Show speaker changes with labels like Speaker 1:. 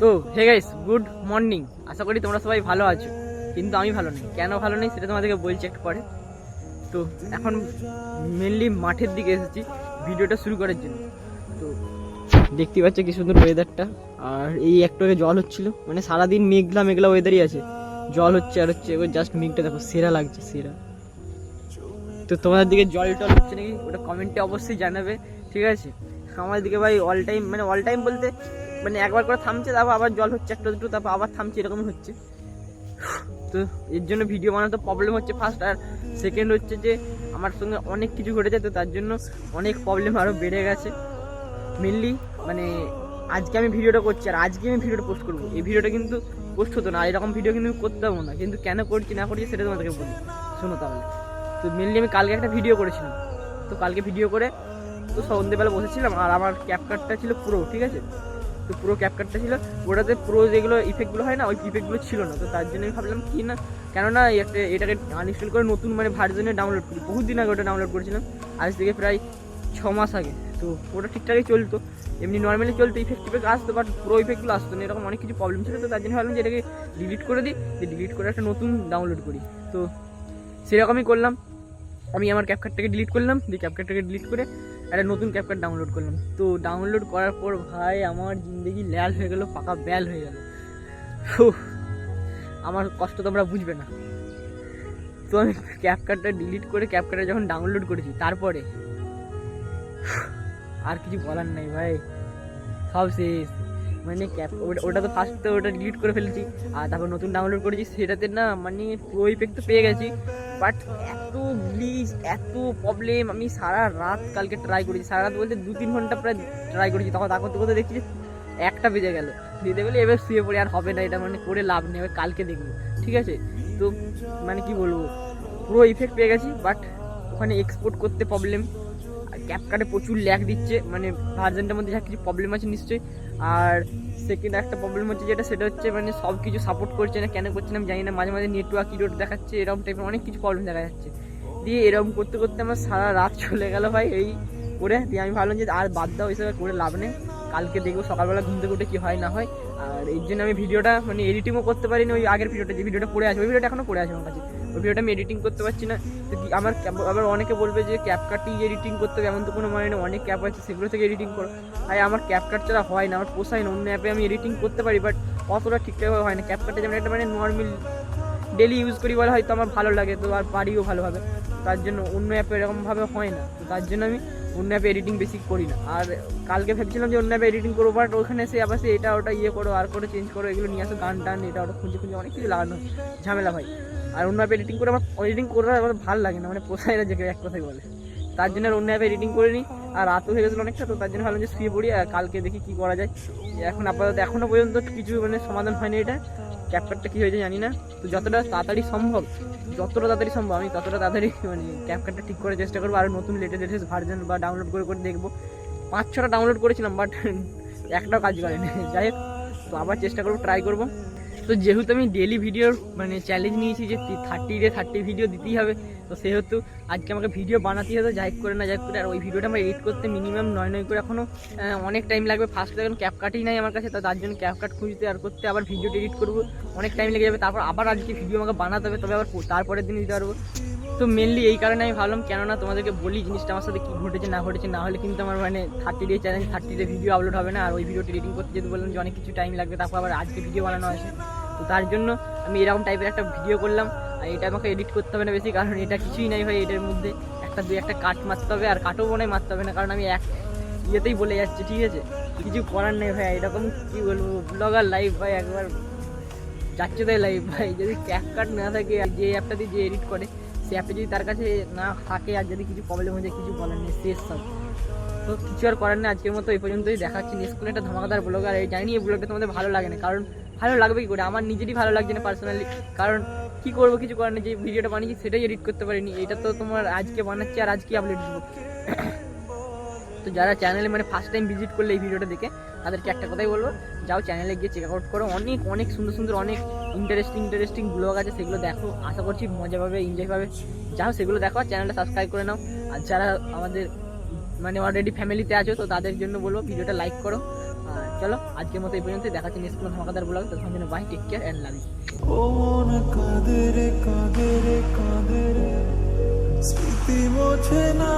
Speaker 1: তো hey guys good morning আশা করি তোমরা সবাই ভালো আছো। কিন্তু আমি ভালো নেই। কেন ভালো নেই সেটা তোমাদেরকে বলছি একটু পরে। তো, এখন মেনলি মাঠের দিকে এসেছি ভিডিওটা শুরু করার জন্য। তো, দেখতে পাচ্ছ কি সুন্দর ওয়েদারটা আর এই একটু আগে জল হচ্ছিল। মানে সারাদিন মেঘলা মেঘলা ওয়েদারই আছে। জল হচ্ছে আর হচ্ছে, এবার জাস্ট মেঘটা দেখো, সেরা লাগছে, সেরা। তো, তোমাদের দিকে জল টল হচ্ছে নাকি? ওটা কমেন্টে অবশ্যই জানাবে। ঠিক আছে? আমার দিকে ভাই অল টাইম মানে অল টাইম বলতে মানে একবার করে থামছে, তারপর আবার জল হচ্ছে, একটা দুটো, তারপর আবার থামছে, এরকম হচ্ছে। তো এর জন্য ভিডিও বানাতে প্রবলেম হচ্ছে ফার্স্ট আর সেকেন্ড হচ্ছে যে আমার সঙ্গে অনেক কিছু ঘটেছে, তো তার জন্য অনেক প্রবলেম আরও বেড়ে গেছে। মেনলি মানে আজকে আমি ভিডিওটা করছি, আর আজকে আমি ভিডিওটা পোস্ট করব। এই ভিডিওটা কিন্তু পোস্ট হতো না এরকম ভিডিও কিন্তু করতাম না। কিন্তু কেন করছি, না করছি সেটা তোমাদেরকে বলি। শোনো তাহলে। তো মেনলি আমি কালকে একটা ভিডিও করেছিলাম। তো কালকে ভিডিও করে তো সন্ধ্যেবেলা বসেছিলাম, আর আমার ক্যাপকাটটা ছিল পুরো ঠিক আছে? তো পুরো ক্যাপকাটটা ছিল। ওটাতে পুরো যেগুলো ইফেক্টগুলো হয় না, ওই ইফেক্টগুলো ছিল না। তো তার জন্য আমি ভাবলাম কি না, কেননা একটা এটাকে আনইনস্টল করে নতুন মানে ভার্জনে ডাউনলোড করি। বহুত দিন আগে ওটা ডাউনলোড করেছিলাম, আজ থেকে প্রায় ছ মাস আগে। তো ওটা ঠিকঠাকই চলতো। এমনি নর্মালি চলতো ইফেক্ট টিফেক্ট আসতো বাট পুরো ইফেক্টগুলো আসতো না। এরকম অনেক কিছু প্রবলেম ছিল, তো তার জন্য ভাবলাম যে এটাকে ডিলিট করে দিই। যে ডিলিট করে একটা নতুন ডাউনলোড করি। তো সেরকমই করলাম। আমি আমার ক্যাপকাটটাকে ডিলিট করলাম। দিয়ে ক্যাপকাটটাকে ডিলিট করে একটা নতুন ক্যাপকাট ডাউনলোড করলাম। তো ডাউনলোড করার পর ভাই, আমার জিন্দগি ল্যাল হয়ে গেল, পাকা ব্যাল হয়ে গেল। আমার কষ্ট তোমরা বুঝবে না। তো আমি ক্যাপকাটটা ডিলিট করে ক্যাপকাটটা যখন ডাউনলোড করেছি, তারপরে, আর কিছু বলার নাই ভাই। সব শেষ। মানে ক্যাপ ওটা তো ফার্স্ট তো ওটা ডিলিট করে ফেলেছি। আর তারপর নতুন ডাউনলোড করেছি, সেটাতে না মানে প্রো ইফেক্ট তো পেয়ে গেছি। বাট এত গ্লিচ এত প্রবলেম আমি সারা রাত কালকে ট্রাই করেছি। সারা রাত বলতে দু তিন ঘণ্টা প্রায় ট্রাই করেছি। তখন তা করতে করতে দেখছি একটা বেজে গেল। দিতে গেলে এবার শুয়ে পড়ে, আর হবে না, এটা মানে করে লাভ নেই, এবার কালকে দেখব। ঠিক আছে? তো মানে কি বলব? পুরো ইফেক্ট পেয়ে গেছি বাট ওখানে এক্সপোর্ট করতে প্রবলেম আর ক্যাপকাটে প্রচুর ল্যাগ দিচ্ছে। মানে ভার্জনটার মধ্যে যা কিছু প্রবলেম আছে, নিশ্চয়ই আর সেকেন্ড একটা প্রবলেম হচ্ছে যেটা, সেটা হচ্ছে মানে সব কিছু সাপোর্ট করছে না, কেন করছে না আমি জানি না, মাঝে মাঝে নেটওয়ার্ক ইরোড দেখাচ্ছে, এরকম টাইপের অনেক কিছু প্রবলেম দেখা যাচ্ছে। দিয়ে এরকম করতে করতে আমার সারা রাত চলে গেল ভাই, এই করে। দিয়ে আমি ভাবলাম যে আর বাদ দাও হিসেবে করে লাভ নেই। কালকে দেখব, সকালবেলা ঘুম থেকে উঠে কী হয় না হয়। আর এই জন্য আমি ভিডিওটা মানে এডিটিংও করতে পারিনি, ওই আগের ভিডিওটা যে ভিডিওটা পড়ে আছে, ওই ভিডিওটা এখনও পড়ে আছে আমার কাছে। ওই ভিডিওটা আমি এডিটিং করতে পারছি না। তো আমার আবার অনেকে বলবে যে ক্যাপকাটই এডিটিং করতে হবে, এমন তো কোনো মানে নেই, অনেক ক্যাপ আছে, সেগুলো থেকে এডিটিং করো। আর আমার ক্যাপকাট ছাড়া হয় না, আমার পোষায় না, অন্য অ্যাপে আমি এডিটিং করতে পারি বাট অতটা ঠিকঠাকভাবে হয় না। ক্যাপকাটে যেমন একটা মানে নর্মাল ডেলি ইউজ করি বলে হয়তো আমার ভালো লাগে, তো আর পারিও ভালোভাবে। তার জন্য অন্য অ্যাপে এরকমভাবে হয় না। তো তার জন্য আমি অন্য অ্যাপে এডিটিং বেশি করি না। আর কালকে ভেবেছিলাম যে অন্য অ্যাপে এডিটিং করব বাট ওখানে এসে আবার সে এটা ওটা ইয়ে করো, আর করে চেঞ্জ করো, এগুলো নিয়ে আসো, গান টান এটা ওটা খুঁজে খুঁজে অনেক কিছু লাগানো ঝামেলা ভাই আর অন্য অ্যাপে এডিটিং করে আমার এডিটিং করে আমার ভালো লাগে না মানে পোষায় না যে এক কথাই বলে। তার জন্য আর অন্য অ্যাপে এডিটিং করে নিই আর রাতও হয়ে গেছিল অনেকটা, তো তার জন্য ভাবলাম যে শুয়ে পড়ি, আর কালকে দেখি কী করা যায়। এখন আপাতত এখনও পর্যন্ত কিছু মানে সমাধান হয়নি এটা। ক্যাপকাটটা কী হয়েছে জানি না। তো যতটা তাড়াতাড়ি সম্ভব, যতটা তাড়াতাড়ি সম্ভব, আমি ততটা তাড়াতাড়ি মানে ক্যাপকাটটা ঠিক করার চেষ্টা করব। আর নতুন লেটেস্ট লেটেস্ট ভার্জন বা ডাউনলোড করে করে দেখব। পাঁচ ছটা ডাউনলোড করেছিলাম বাট একটাও কাজ করেনি। যাই হোক, তো আবার চেষ্টা করব ট্রাই করব। তো যেহেতু আমি ডেলি ভিডিওর মানে চ্যালেঞ্জ নিয়েছি যে থার্টি ডে থার্টি ভিডিও দিতেই হবে, তো সেহেতু আজকে আমাকে ভিডিও বানাতেই হবে, যাই করে না যাই করে, আর ওই ভিডিওটা আমার এডিট করতে মিনিমাম নয় নয় করে এখনও অনেক টাইম লাগবে। ফার্স্ট এখন ক্যাপ কাটই নাই আমার কাছে, তো তার জন্য ক্যাপ কাট খুঁজতে আর করতে আবার ভিডিওটা এডিট করব। অনেক টাইম লেগে যাবে, তারপর আবার আজকে ভিডিও আমাকে বানাতে হবে, তবে আবার তারপরের দিন দিতে পারব। তো মেনলি এই কারণে আমি ভাবলাম, কেননা তোমাদেরকে বলি জিনিসটা আমার সাথে কী ঘটেছে, না ঘটেছে, না হলে কিন্তু আমার মানে thirty day challenge thirty day video upload হবে না, আর ওই ভিডিওটি এডিটিং করতে যদি বললাম যে অনেক কিছু টাইম লাগবে, তারপর আবার আজকে ভিডিও বানানো আছে। তো তার জন্য আমি এরকম টাইপের একটা ভিডিও করলাম। আর এটা আমাকে এডিট করতে হবে না বেশি, কারণ এটা কিছুই নাই ভাই এটার মধ্যে। একটা দুই একটা কাট মারতে হবে, আর কাটও মনে মারতে হবে না, কারণ আমি এক ইয়েতেই বলে যাচ্ছি, ঠিক আছে? কিছু করার নেই ভাই, এরকম কি বলব? ব্লগার লাইভ ভাই, একবার যাচ্ছে তাই লাইভ ভাই। যদি ক্যাপ কাট না থাকে, আর যে অ্যাপটা দিয়ে যে এডিট করে, সে অ্যাপে যদি তার কাছে না থাকে, আর যদি কিছু প্রবলেম হয়ে যায়, কিছু বলার নেই, শেষ সব। তো কিছু আর করার নেই, আজকের মতো এই পর্যন্তই। দেখাচ্ছি নেক্সট কোনো একটা ধামাকাদার ব্লগ আর এই জানি এই ব্লগটা তোমাদের ভালো লাগে না, কারণ ভালো লাগবে কি করে। আমার নিজেরই ভালো লাগছে না পার্সোনালি কারণ কি করব, কিছু করার নেই। যে ভিডিওটা বানিয়েছি, সেটাই এডিট করতে পারিনি। এটা তো তোমার আজকে বানাচ্ছি আর আজকে আপলোড দেবো তো যারা চ্যানেলে মানে ফার্স্ট টাইম ভিজিট করলে এই ভিডিওটা দেখে, তাদেরকে একটা কথাই বলব, যাও চ্যানেলে গিয়ে চেক আউট করো। অনেক অনেক সুন্দর সুন্দর, অনেক ইন্টারেস্টিং ইন্টারেস্টিং ব্লগ আছে, সেগুলো দেখো। আশা করছি মজা পাবে এনজয় পাবে। যাও, সেগুলো দেখো চ্যানেলটা সাবস্ক্রাইব করে নাও। আর যারা আমাদের মানে অলরেডি ফ্যামিলিতে আছো, তো তাদের জন্য বলব ভিডিওটা লাইক করো। চলো, আজকের মতো এই পর্যন্ত দেখাচ্ছি নেক্সট কোনো ধামাকাদার ব্লগ তখন জন্য bye take care and love
Speaker 2: ও মন কাঁদে রে কাঁদে স্মৃতি মোছে না।